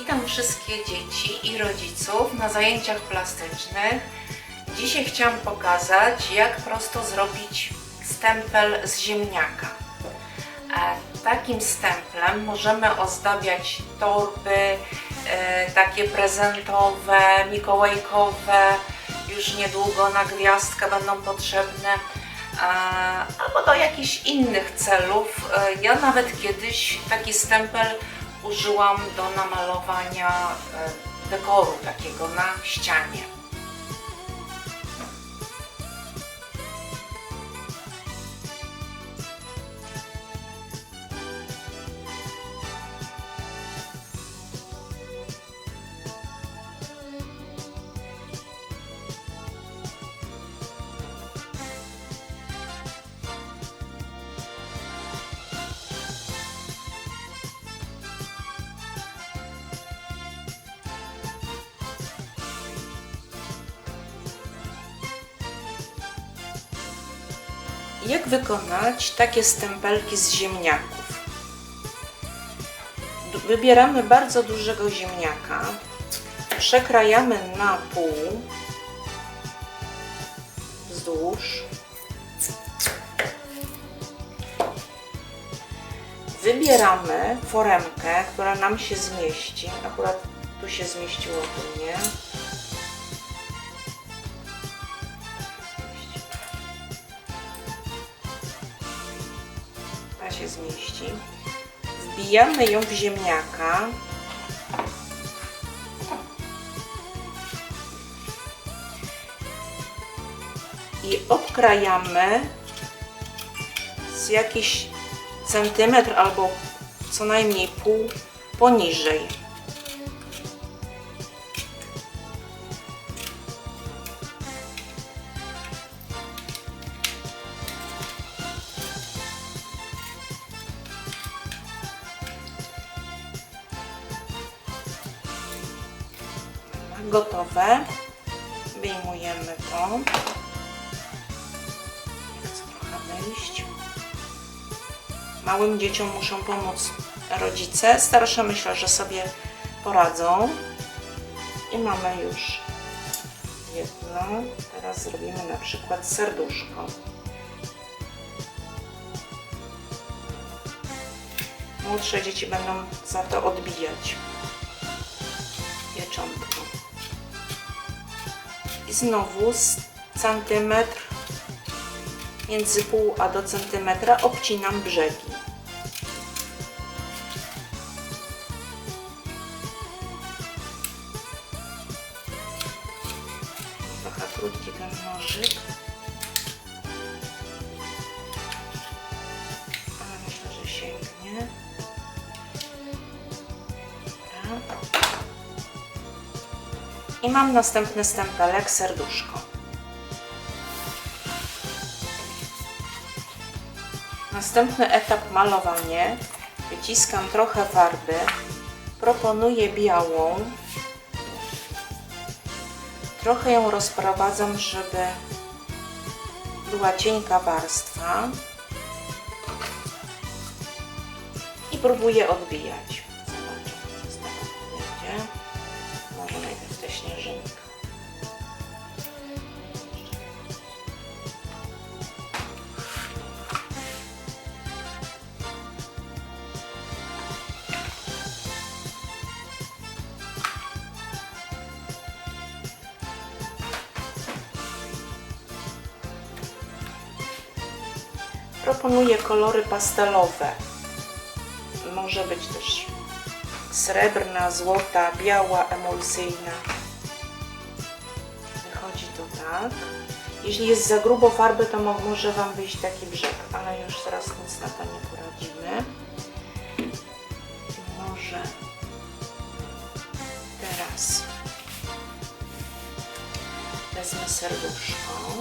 Witam wszystkie dzieci i rodziców na zajęciach plastycznych. Dzisiaj chciałam pokazać, jak prosto zrobić stempel z ziemniaka. E, Takim stemplem możemy ozdabiać torby, e, takie prezentowe, mikołajkowe. Już niedługo na gwiazdkę będą potrzebne. e, Albo do jakichś innych celów. Ja nawet kiedyś taki stempel użyłam do namalowania e, dekoru takiego na ścianie. Jak wykonać takie stempelki z ziemniaków? Wybieramy bardzo dużego ziemniaka, przekrajamy na pół wzdłuż. Wybieramy foremkę, która nam się zmieści. Akurat tu się zmieściło, tu nie. Się zmieści. Wbijamy ją w ziemniaka. I obkrajamy z jakiś centymetr albo co najmniej pół poniżej. Gotowe. Wyjmujemy to. Chcę trochę wyjść. Małym dzieciom muszą pomóc rodzice. Starsze myślę, że sobie poradzą. I mamy już jedno. Teraz zrobimy na przykład serduszko. Młodsze dzieci będą za to odbijać pieczątką. I znowu centymetr między pół a do centymetra obcinam brzegi. Trochę krótki ten nożyk. Ale myślę, że sięgnie. Dobra. I mam następny stempelek, serduszko. Następny etap malowanie. Wyciskam trochę farby. Proponuję białą. Trochę ją rozprowadzam, żeby była cienka warstwa. I próbuję odbijać. Proponuję kolory pastelowe. Może być też srebrna, złota, biała, emulsyjna. Wychodzi to tak. Jeśli jest za grubo farby, to mo- może Wam wyjść taki brzeg, ale już teraz nic na to nie poradzimy. Może teraz wezmę serduszko.